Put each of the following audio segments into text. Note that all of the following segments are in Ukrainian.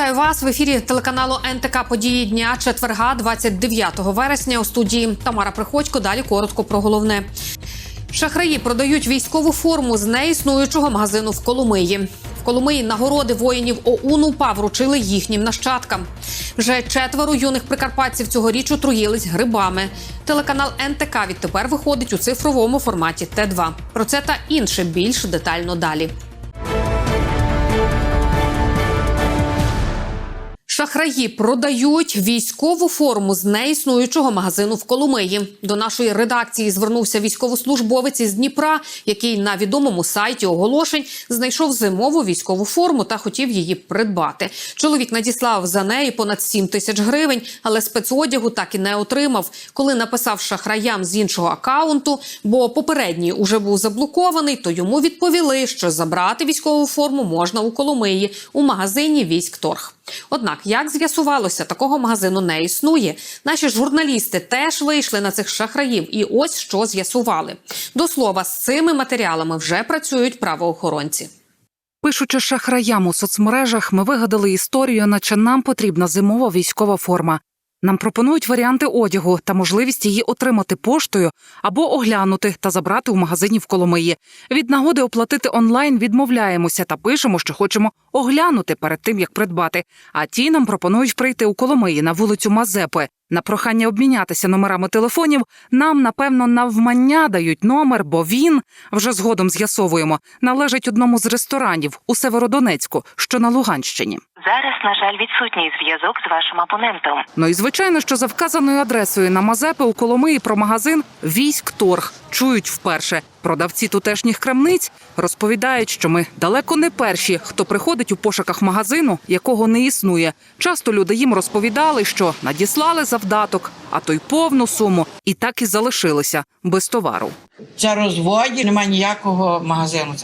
Вітаю вас в ефірі телеканалу НТК Події дня четверга, 29 вересня. У студії Тамара Приходько. Далі коротко про головне. Шахраї продають військову форму з неіснуючого магазину в Коломиї. В Коломиї нагороди воїнів ОУН УПА вручили їхнім нащадкам. Вже четверо юних прикарпатців цьогоріч отруїлись грибами. Телеканал НТК відтепер виходить у цифровому форматі Т2. Про це та інше більш детально далі. Шахраї продають військову форму з неіснуючого магазину в Коломиї. До нашої редакції звернувся військовослужбовець із Дніпра, який на відомому сайті оголошень знайшов зимову військову форму та хотів її придбати. Чоловік надіслав за неї понад 7 тисяч гривень, але спецодягу так і не отримав. Коли написав шахраям з іншого акаунту, бо попередній уже був заблокований, то йому відповіли, що забрати військову форму можна у Коломиї у магазині Військторг. Однак, як з'ясувалося, такого магазину не існує. Наші журналісти теж вийшли на цих шахраїв, і ось що з'ясували. До слова, з цими матеріалами вже працюють правоохоронці. Пишучи шахраям у соцмережах, ми вигадали історію, наче нам потрібна зимова військова форма. Нам пропонують варіанти одягу та можливість її отримати поштою або оглянути та забрати у магазині в Коломиї. Від нагоди оплатити онлайн відмовляємося та пишемо, що хочемо оглянути перед тим, як придбати. А ті нам пропонують прийти у Коломиї на вулицю Мазепи. На прохання обмінятися номерами телефонів нам, напевно, навмання дають номер, бо він вже згодом з'ясовуємо належить одному з ресторанів у Северодонецьку, що на Луганщині. Зараз, на жаль, відсутній зв'язок з вашим абонентом. Ну і звичайно, що за вказаною адресою на Мазепи у Коломиї про магазин Військторг чують вперше. Продавці тутешніх крамниць розповідають, що ми далеко не перші, хто приходить у пошуках магазину, якого не існує. Часто люди їм розповідали, що надіслали завдаток, а то й повну суму, і так і залишилися без товару. Це розводі, немає ніякого магазину.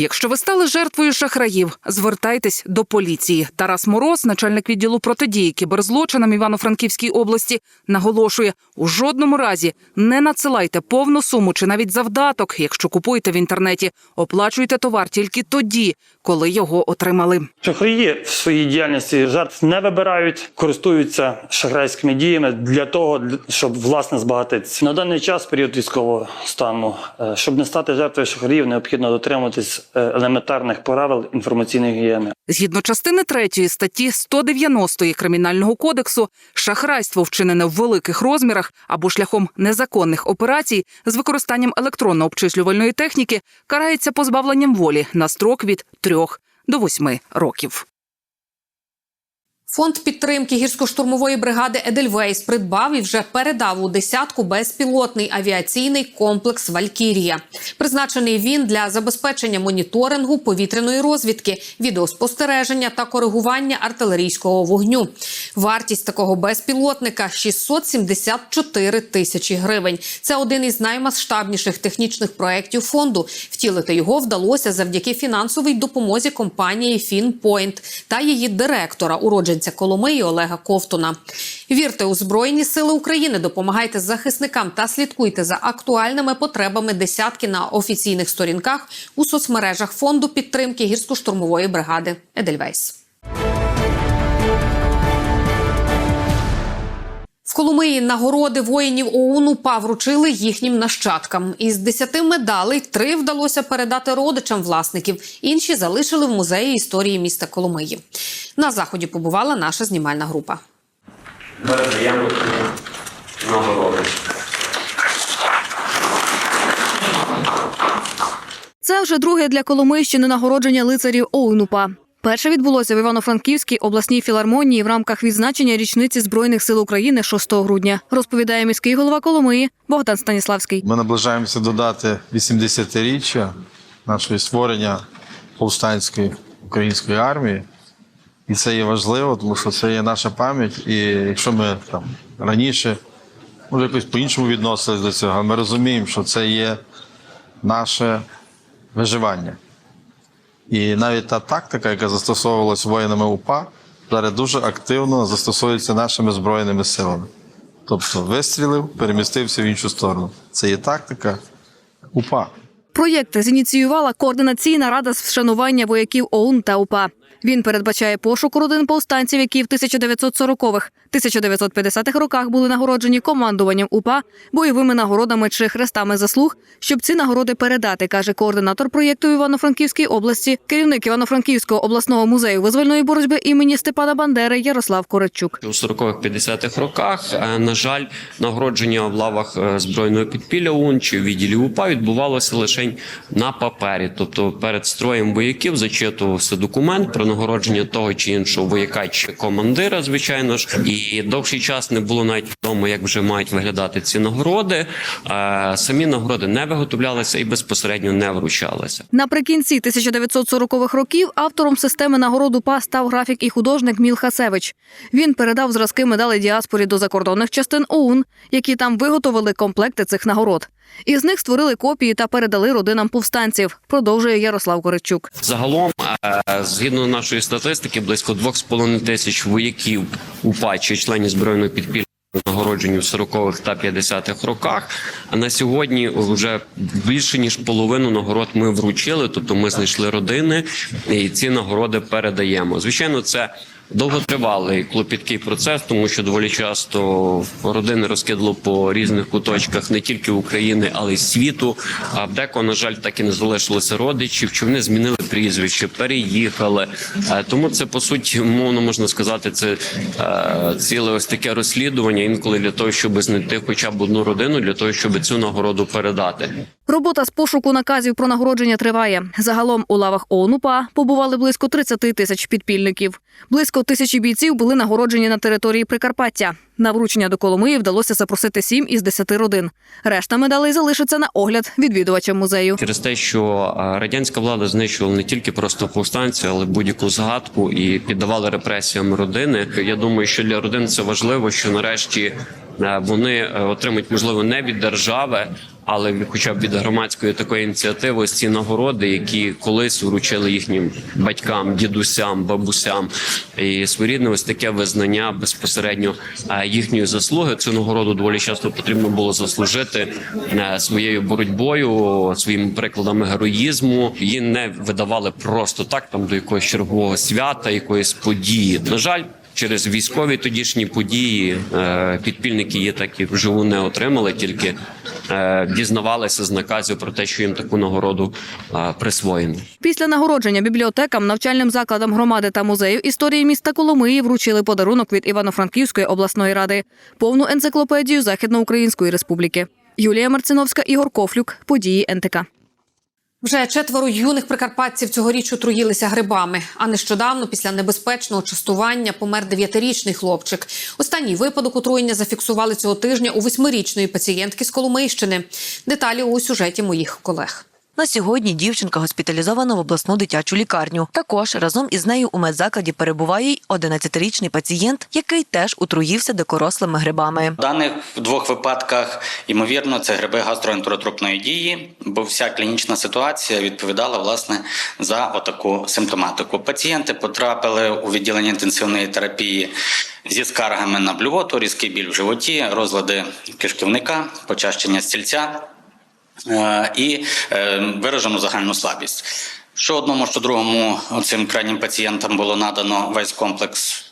Якщо ви стали жертвою шахраїв, звертайтесь до поліції. Тарас Мороз, начальник відділу протидії кіберзлочинам Івано-Франківській області, наголошує: у жодному разі не надсилайте повну суму чи навіть завдаток, якщо купуєте в інтернеті. Оплачуйте товар тільки тоді, коли його отримали. Шахраї в своїй діяльності жертв не вибирають, користуються шахрайськими діями для того, щоб власне збагатитися. На даний час, період військового стану, е, щоб не стати жертвою шахраїв, необхідно дотримуватись елементарних правил інформаційної гігієни. Згідно частини 3 статті 190 кримінального кодексу, шахрайство вчинене в великих розмірах або шляхом незаконних операцій з використанням електронно-обчислювальної техніки карається позбавленням волі на строк від 3 до 8 років. Фонд підтримки гірсько-штурмової бригади Едельвейс придбав і вже передав у десятку безпілотний авіаційний комплекс Валькірія. Призначений він для забезпечення моніторингу повітряної розвідки, відеоспостереження та коригування артилерійського вогню. Вартість такого безпілотника 674 тисячі гривень. Це один із наймасштабніших технічних проєктів фонду. Втілити його вдалося завдяки фінансовій допомозі компанії Фінпойнт та її директора, уродженця Коломиї Олега Ковтуна. Вірте у Збройні Сили України, допомагайте захисникам та слідкуйте за актуальними потребами десятки на офіційних сторінках у соцмережах фонду підтримки гірсько-штурмової бригади Едельвейс. Коломиї нагороди воїнів ОУН УПА вручили їхнім нащадкам. Із десяти медалей три вдалося передати родичам власників. Інші залишили в музеї історії міста Коломиї. На заході побувала наша знімальна група. передаємо нагороди. Це вже друге для Коломийщини нагородження лицарів ОУНУПА. Перше відбулося в Івано-Франківській обласній філармонії в рамках відзначення річниці Збройних сил України 6 грудня, розповідає міський голова Коломиї Богдан Станіславський. Ми наближаємося до дати 80-річчя нашої створення повстанської української армії. І це є важливо, тому що це є наша пам'ять. І якщо ми там раніше, може, якось по-іншому відносились до цього, ми розуміємо, що це є наше виживання. І навіть та тактика, яка застосовувалась воїнами УПА, зараз дуже активно застосовується нашими збройними силами. Тобто вистрілив, перемістився в іншу сторону. Це є тактика УПА. Проєкт зініціювала координаційна рада з вшанування вояків ОУН та УПА. Він передбачає пошук родин повстанців, які в 1940-х, 1950-х роках були нагороджені командуванням УПА, бойовими нагородами чи хрестами заслуг, щоб ці нагороди передати, каже координатор проєкту Івано-Франківській області, керівник Івано-Франківського обласного музею визвольної боротьби імені Степана Бандери Ярослав Коречук. У 40-50-х роках, е, на жаль, нагородження в лавах е, збройного підпілля ОУН чи відділі УПА відбувалося лише на папері. Тобто перед строєм вояків зачитувався документ про нагородження того чи іншого вояка чи командира, звичайно ж, і довший час не було навіть відомо, як вже мають виглядати ці нагороди. Е, Самі нагороди не виготовлялися і безпосередньо не вручалися. Наприкінці 1940-х років автором системи нагород УПА став графік і художник Міл Хасевич. Він передав зразки медалей діаспорі до закордонних частин ОУН, які там виготовили комплекти цих нагород. Із них створили копії та передали родинам повстанців. Продовжує Ярослав Коричук. Загалом, е, згідно нашої статистики, близько 2,5 тисяч вояків УПА чи членів збройного підпілля нагороджені в 40-х та 50-х роках. А на сьогодні вже більше ніж половину нагород ми вручили, тобто ми знайшли родини і ці нагороди передаємо. Звичайно, це. Довготривалий клопіткий процес, тому що доволі часто родини розкидало по різних куточках не тільки України, але й світу. А в деко, на жаль, так і не залишилося родичів, чи вони змінили прізвище, переїхали. Е, Тому це по суті, мовно можна сказати, це е, ціле ось таке розслідування. Інколи для того, щоб знайти хоча б одну родину, для того, щоб цю нагороду передати. Робота з пошуку наказів про нагородження триває. Загалом у лавах ООН-УПА побували близько 30 тисяч підпільників. Близько тисячі бійців були нагороджені на території Прикарпаття. На вручення до Коломиї вдалося запросити сім із десяти родин. Решта медалей залишиться на огляд відвідувачам музею. через те, що радянська влада знищувала не тільки просто повстанців, але будь-яку згадку і піддавали репресіям родини. Я думаю, що для родин це важливо, що нарешті вони е, отримують можливо не від держави. Але хоча б від громадської такої ініціативи, ось ці нагороди, які колись вручили їхнім батькам, дідусям, бабусям, і своєрідне ось таке визнання безпосередньо е, їхньої заслуги. Цю нагороду доволі часто потрібно було заслужити е, своєю боротьбою, своїми прикладами героїзму. Її не видавали просто так, там до якогось чергового свята, якоїсь події. На жаль. Через військові тодішні події е, підпільники її так і вживу не отримали, тільки е, дізнавалися з наказів про те, що їм таку нагороду е, присвоєно. Після нагородження бібліотекам, навчальним закладам громади та музею історії міста Коломиї вручили подарунок від Івано-Франківської обласної ради повну енциклопедію Західноукраїнської республіки. Юлія Марциновська, Ігор Кофлюк. Події НТК. Вже четверо юних прикарпатців цьогоріч отруїлися грибами. А нещодавно, після небезпечного частування, помер дев'ятирічний хлопчик. Останній випадок отруєння зафіксували цього тижня у восьмирічної пацієнтки з Коломийщини. Деталі у сюжеті моїх колег. На сьогодні дівчинка госпіталізована в обласну дитячу лікарню. Також разом із нею у медзакладі перебуває й 11-річний пацієнт, який теж отруївся дикорослими грибами. В даних двох випадках, ймовірно, це гриби гастроентеротропної дії, бо вся клінічна ситуація відповідала власне за отаку симптоматику. Пацієнти потрапили у відділення інтенсивної терапії зі скаргами на блювоту, різкий біль в животі, розлади кишківника, почащення стільця і е, виражену загальну слабість. Що одному, що другому цим крайнім пацієнтам було надано весь комплекс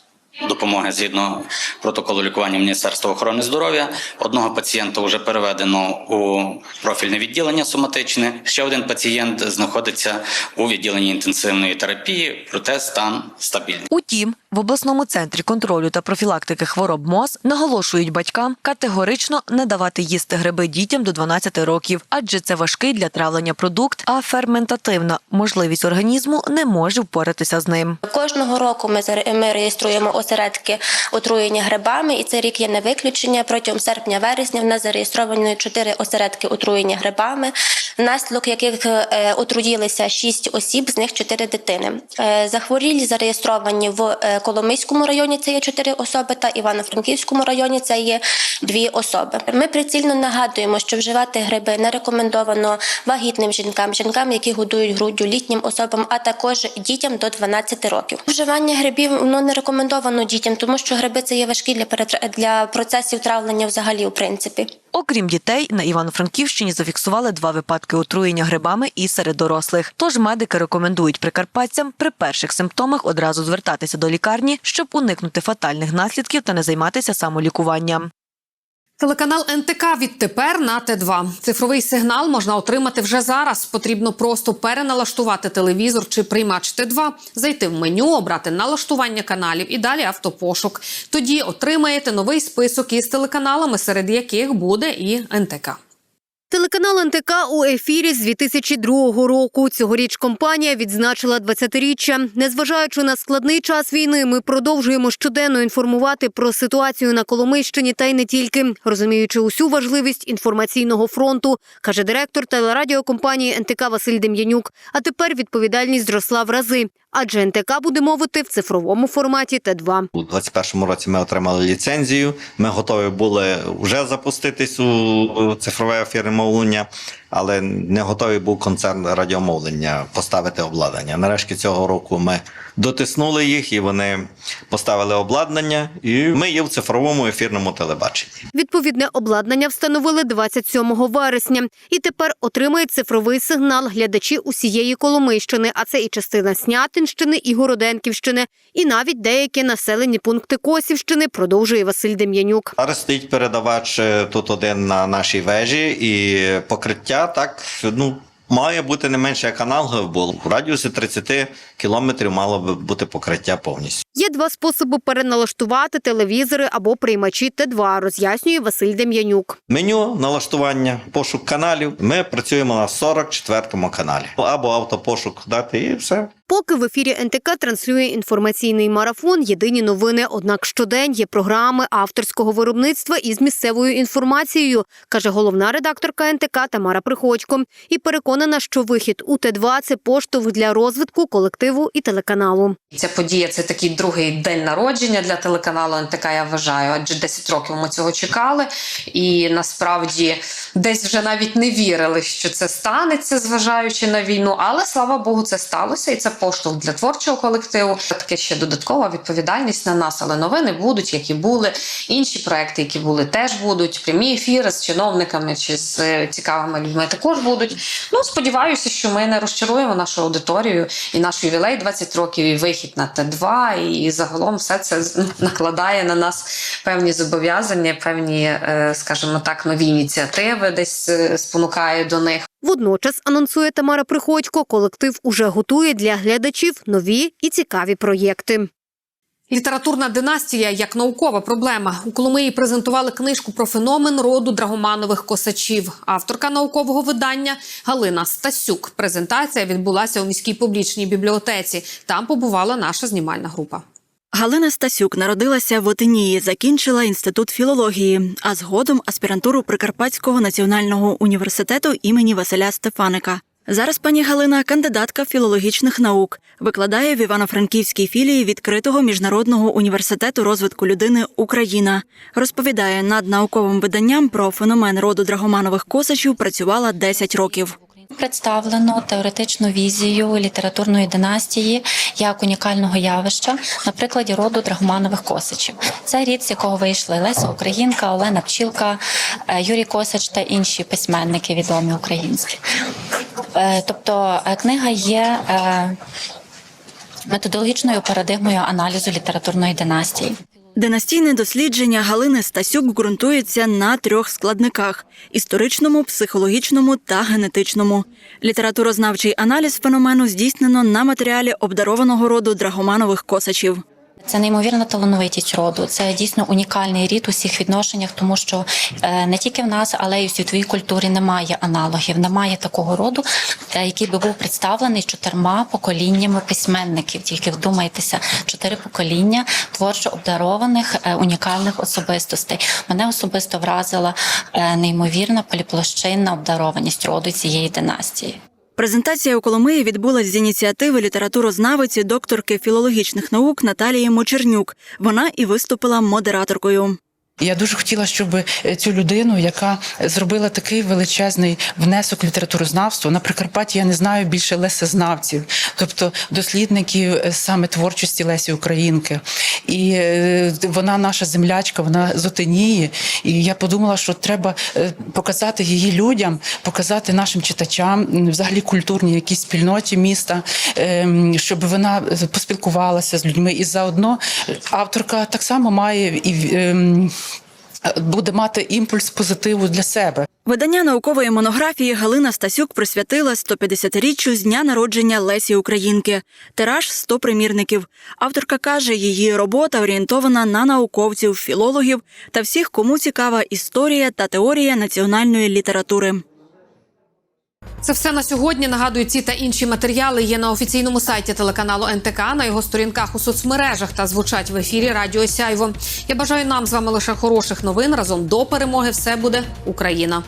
допомоги згідно протоколу лікування Міністерства охорони здоров'я. Одного пацієнта вже переведено у профільне відділення соматичне. Ще один пацієнт знаходиться у відділенні інтенсивної терапії, проте стан стабільний. Утім, в обласному центрі контролю та профілактики хвороб МОЗ наголошують батькам категорично не давати їсти гриби дітям до 12 років, адже це важкий для травлення продукт, а ферментативна можливість організму не може впоратися з ним. Кожного року ми ми реєструємо осередки отруєння грибами, і цей рік є не виключення. Протягом серпня-вересня в нас зареєстровані чотири осередки отруєння грибами, внаслідок яких е, отруїлися шість осіб, з них чотири дитини. Е, Захворілі зареєстровані в е, Коломийському районі. Це є чотири особи, та Івано-Франківському районі це є дві особи. Ми прицільно нагадуємо, що вживати гриби не рекомендовано вагітним жінкам, жінкам, які годують груддю, літнім особам, а також дітям до 12 років. Вживання грибів ну, не рекомендовано дітям, тому що гриби це є важкі для для процесів травлення взагалі, в принципі. Окрім дітей, на Івано-Франківщині зафіксували два випадки отруєння грибами і серед дорослих. Тож медики рекомендують прикарпатцям при перших симптомах одразу звертатися до лікарні, щоб уникнути фатальних наслідків та не займатися самолікуванням. Телеканал НТК відтепер на Т2. Цифровий сигнал можна отримати вже зараз. Потрібно просто переналаштувати телевізор чи приймач Т2, зайти в меню, обрати налаштування каналів і далі автопошук. Тоді отримаєте новий список із телеканалами, серед яких буде і НТК. Телеканал НТК у ефірі з 2002 року. Цьогоріч компанія відзначила 20-річчя. Незважаючи на складний час війни, ми продовжуємо щоденно інформувати про ситуацію на Коломийщині та й не тільки, розуміючи усю важливість інформаційного фронту, каже директор телерадіокомпанії НТК Василь Дем'янюк. А тепер відповідальність зросла в рази, адже НТК буде мовити в цифровому форматі Т2. У 2021 році ми отримали ліцензію. Ми готові були вже запуститись у цифрове ефірне мовлення, але не готовий був концерн радіомовлення поставити обладнання. Нарешті цього року ми дотиснули їх, і вони поставили обладнання, і ми є в цифровому ефірному телебаченні. Відповідне обладнання встановили 27 вересня. І тепер отримають цифровий сигнал глядачі усієї Коломийщини, а це і частина Снятинщини, і Городенківщини, і навіть деякі населені пункти Косівщини, продовжує Василь Дем'янюк. Зараз стоїть передавач е, тут один на нашій вежі, і покриття так ну. Має бути не менше як аналогів, бо в радіусі 30 кілометрів мало би бути покриття повністю. Є два способи переналаштувати телевізори або приймачі Т2, роз'яснює Василь Дем'янюк. Меню налаштування, пошук каналів. Ми працюємо на 44-му каналі. Або автопошук дати і все. Поки в ефірі НТК транслює інформаційний марафон Єдині новини. Однак щодень є програми авторського виробництва із місцевою інформацією, каже головна редакторка НТК Тамара Приходько. І переконана, що вихід у Т2 – це поштовх для розвитку колективу і телеканалу. Ця подія це такий другий день народження для телеканалу НТК. Я вважаю, адже 10 років ми цього чекали, і насправді десь вже навіть не вірили, що це станеться, зважаючи на війну. Але слава Богу, це сталося, і це поштовх для творчого колективу. Таке ще додаткова відповідальність на нас. Але новини будуть, які були. Інші проекти, які були, теж будуть. Прямі ефіри з чиновниками чи з е, цікавими людьми також будуть. Ну сподіваюся, що ми не розчаруємо нашу аудиторію і наш ювілей 20 років, і вихід на Т2, і загалом все це накладає на нас певні зобов'язання, певні, е, скажімо так, нові ініціативи десь е, спонукає до них. Водночас, анонсує Тамара Приходько, колектив уже готує для глядачів нові і цікаві проєкти. Літературна династія як наукова проблема. У Коломиї презентували книжку про феномен роду драгоманових косачів. Авторка наукового видання Галина Стасюк. Презентація відбулася у міській публічній бібліотеці. Там побувала наша знімальна група. Галина Стасюк народилася в Отинії, закінчила інститут філології, а згодом аспірантуру Прикарпатського національного університету імені Василя Стефаника. Зараз пані Галина кандидатка філологічних наук, викладає в Івано-Франківській філії відкритого міжнародного університету розвитку людини Україна. Розповідає, над науковим виданням про феномен роду драгоманових косачів працювала 10 років. Представлено теоретичну візію літературної династії як унікального явища на прикладі роду драгоманових косачів. Це рід, з якого вийшли Леся Українка, Олена Пчілка, е, Юрій Косач та інші письменники відомі українські. Е, Тобто е, книга є методологічною парадигмою аналізу літературної династії. Династійне дослідження Галини Стасюк ґрунтується на трьох складниках: історичному, психологічному та генетичному. Літературознавчий аналіз феномену здійснено на матеріалі обдарованого роду драгоманових косачів. Це неймовірна талановитість роду. Це дійсно унікальний рід у всіх відношеннях, тому що е, не тільки в нас, але й у світовій культурі немає аналогів, немає такого роду, е, який би був представлений чотирма поколіннями письменників. Тільки вдумайтеся, чотири покоління творчо обдарованих е, унікальних особистостей. Мене особисто вразила неймовірна поліплощинна обдарованість роду цієї династії. Презентація у Коломиї відбулась з ініціативи літературознавиці докторки філологічних наук Наталії Мочернюк. Вона і виступила модераторкою. Я дуже хотіла, щоб е, цю людину, яка зробила такий величезний внесок в літературознавство, на Прикарпатті я не знаю більше лесезнавців, тобто дослідників е, саме творчості Лесі Українки. І е, вона наша землячка, вона з Отинії. І я подумала, що треба показати її людям, показати нашим читачам, взагалі культурній якійсь спільноті міста, ем, щоб вона поспілкувалася з людьми. І заодно авторка так само має і ем, буде мати імпульс позитиву для себе. Видання наукової монографії Галина Стасюк присвятила 150-річчю з дня народження Лесі Українки. Тираж 100 примірників. Авторка каже, її робота орієнтована на науковців, філологів та всіх, кому цікава історія та теорія національної літератури. Це все на сьогодні. Нагадую, ці та інші матеріали є на офіційному сайті телеканалу НТК, на його сторінках у соцмережах та звучать в ефірі Радіо Сяйво. Я бажаю нам з вами лише хороших новин. Разом до перемоги все буде Україна.